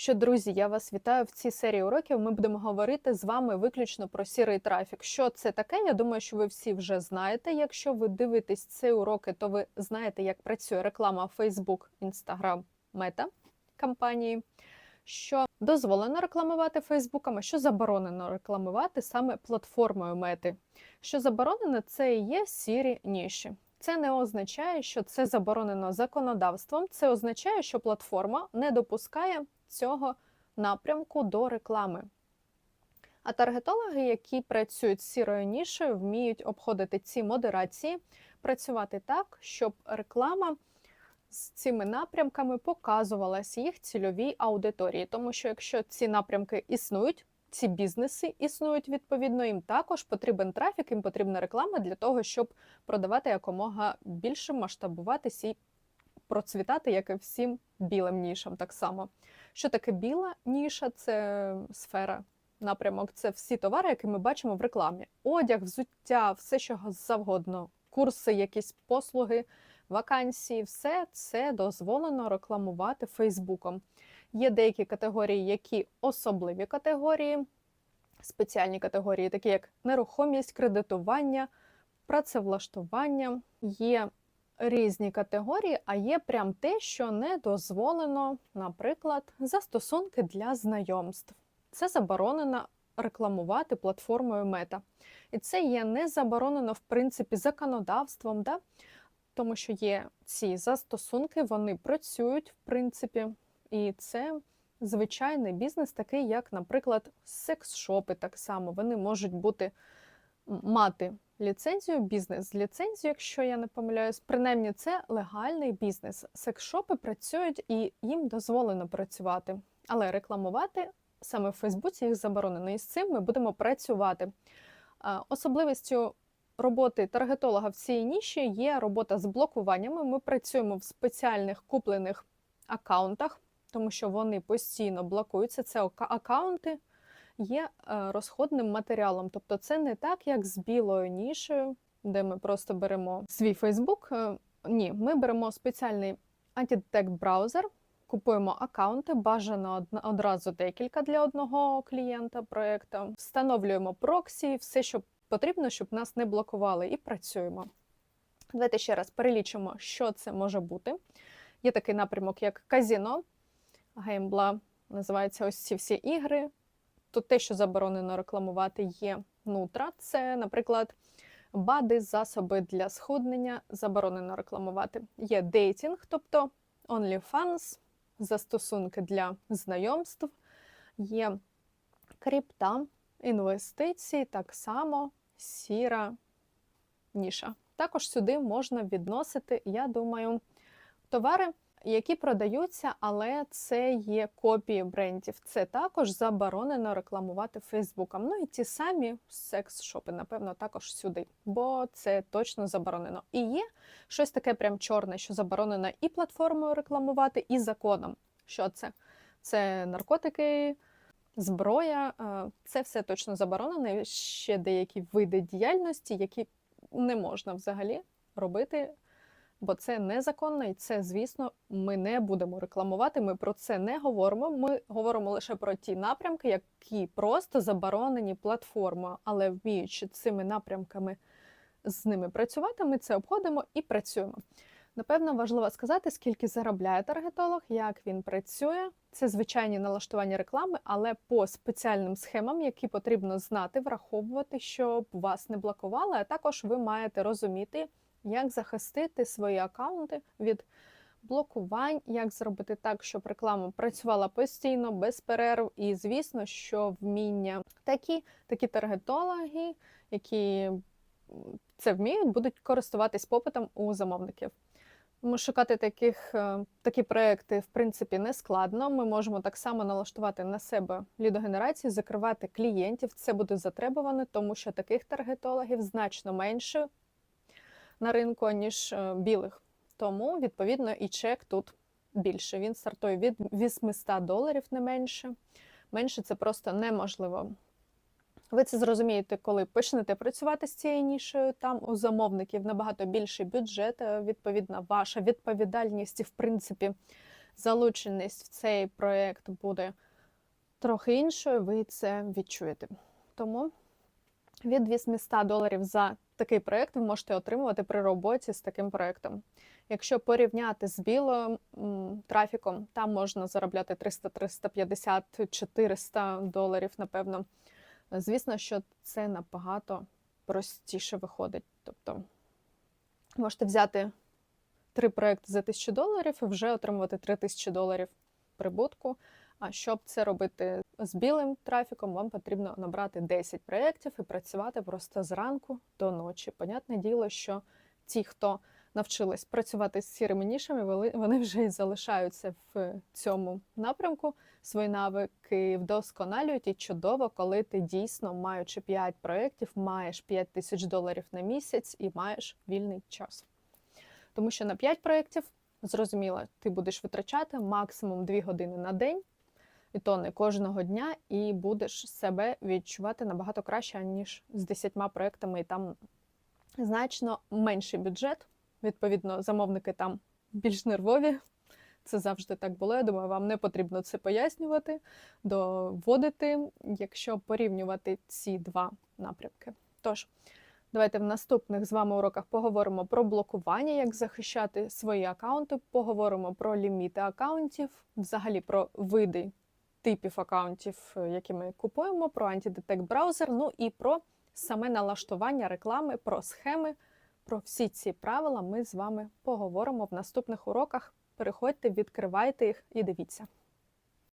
Що, друзі, я вас вітаю в цій серії уроків. Ми будемо говорити з вами виключно про сірий трафік. Що це таке? Я думаю, що ви всі вже знаєте. Якщо ви дивитесь ці уроки, то ви знаєте, як працює реклама Facebook, Instagram, Meta компанії. Що дозволено рекламувати Фейсбуком, а що заборонено рекламувати саме платформою мети. Що заборонено, це і є сірі ніші. Це не означає, що це заборонено законодавством. Це означає, що платформа не допускає цього напрямку до реклами. А таргетологи, які працюють з сірою нішею, вміють обходити ці модерації, працювати так, щоб реклама з цими напрямками показувалась їх цільовій аудиторії. Тому що якщо ці напрямки існують, ці бізнеси існують відповідно, їм також потрібен трафік, їм потрібна реклама для того, щоб продавати якомога більше, масштабуватись і процвітати, як і всім білим нішам. Так само. Що таке біла ніша? Це сфера. Напрямок це всі товари, які ми бачимо в рекламі: одяг, взуття, все що завгодно, курси, якісь послуги, вакансії, все це дозволено рекламувати Фейсбуком. Є деякі категорії, які особливі категорії, спеціальні категорії, такі як нерухомість, кредитування, працевлаштування. Є різні категорії, а є прям те, що не дозволено, наприклад, застосунки для знайомств. Це заборонено рекламувати платформою Мета. І це є не заборонено, в принципі, законодавством, да? тому що є ці застосунки, вони працюють, в принципі, і це звичайний бізнес, такий, як, наприклад, секс-шопи так само. Вони можуть бути мати ліцензію, бізнес з ліцензією, якщо я не помиляюсь, принаймні це легальний бізнес. Секс-шопи працюють і їм дозволено працювати, але рекламувати саме в Фейсбуці їх заборонено. І з цим ми будемо працювати. Особливістю роботи таргетолога в цій ніші є робота з блокуваннями. Ми працюємо в спеціальних куплених аккаунтах, тому що вони постійно блокуються. Це аккаунти є е, розходним матеріалом. Тобто це не так, як з білою нішею, де ми просто беремо свій Фейсбук. Ні, ми беремо спеціальний антидетект браузер, купуємо аккаунти, бажано одразу декілька для одного клієнта проєкту, встановлюємо проксі, все, що потрібно, щоб нас не блокували, і працюємо. Давайте ще раз перелічимо, що це може бути. Є такий напрямок, як казіно, геймбла, називаються ось ці всі ігри. Тут те, що заборонено рекламувати, є нутра. Це, наприклад, бади, засоби для схуднення, заборонено рекламувати. Є дейтінг, тобто OnlyFans, застосунки для знайомств, є крипта, інвестиції, так само сіра ніша. Також сюди можна відносити, я думаю, товари які продаються, але це є копії брендів. Це також заборонено рекламувати Фейсбуком. Ну і ті самі секс-шопи, напевно, також сюди, бо це точно заборонено. І є щось таке прям чорне, що заборонено і платформою рекламувати, і законом. Що це? Це наркотики. Зброя, це все точно заборонено. Ще деякі види діяльності, які не можна взагалі робити бо це незаконно, і це, звісно, ми не будемо рекламувати. Ми про це не говоримо. Ми говоримо лише про ті напрямки, які просто заборонені платформою, але вміючи цими напрямками з ними працювати, ми це обходимо і працюємо. Напевно, важливо сказати, скільки заробляє таргетолог, як він працює. Це звичайні налаштування реклами, але по спеціальним схемам, які потрібно знати, враховувати, щоб вас не блокували. А також ви маєте розуміти, як захистити свої аккаунти від блокувань, як зробити так, щоб реклама працювала постійно, без перерв. І, звісно, що вміння такі, такі таргетологи, які це вміють, будуть користуватись попитом у замовників. Тому шукати таких, е, такі проекти, в принципі, не складно. Ми можемо так само налаштувати на себе лідогенерацію, закривати клієнтів. Це буде затребувано, тому що таких таргетологів значно менше на ринку, ніж е, білих. Тому, відповідно, і чек тут більше. Він стартує від 800 доларів не менше. Менше це просто неможливо. Ви це зрозумієте, коли почнете працювати з цією нішею. Там у замовників набагато більший бюджет, е, відповідно, ваша відповідальність і, в принципі, залученість в цей проєкт буде трохи іншою, ви це відчуєте. Тому від 800 доларів за такий проєкт ви можете отримувати при роботі з таким проєктом. Якщо порівняти з білим трафіком, там можна заробляти 300, 350, 400 доларів, напевно. Звісно, що це набагато простіше виходить. Тобто можете взяти три проекти за 1000 доларів і вже отримувати 3000 доларів прибутку. А щоб це робити з білим трафіком, вам потрібно набрати 10 проєктів і працювати просто зранку до ночі. Понятне діло, що ті, хто навчились працювати з сірими нішами, вони- вже і залишаються в цьому напрямку. Свої навики вдосконалюють і чудово, коли ти дійсно, маючи 5 проєктів, маєш 5 тисяч доларів на місяць і маєш вільний час. Тому що на 5 проєктів, зрозуміло, ти будеш витрачати максимум 2 години на день, і то не кожного дня, і будеш себе відчувати набагато краще, ніж з 10 проєктами, і там значно менший бюджет. Відповідно, замовники там більш нервові. Це завжди так було. Я думаю, вам не потрібно це пояснювати, доводити, якщо порівнювати ці два напрямки. Тож, давайте в наступних з вами уроках поговоримо про блокування, як захищати свої акаунти, поговоримо про ліміти акаунтів, взагалі про види типів акаунтів, е, які ми купуємо, про антидетект браузер, ну і про саме налаштування реклами, про схеми. Про всі ці правила ми з вами поговоримо в наступних уроках. Переходьте, відкривайте їх і дивіться.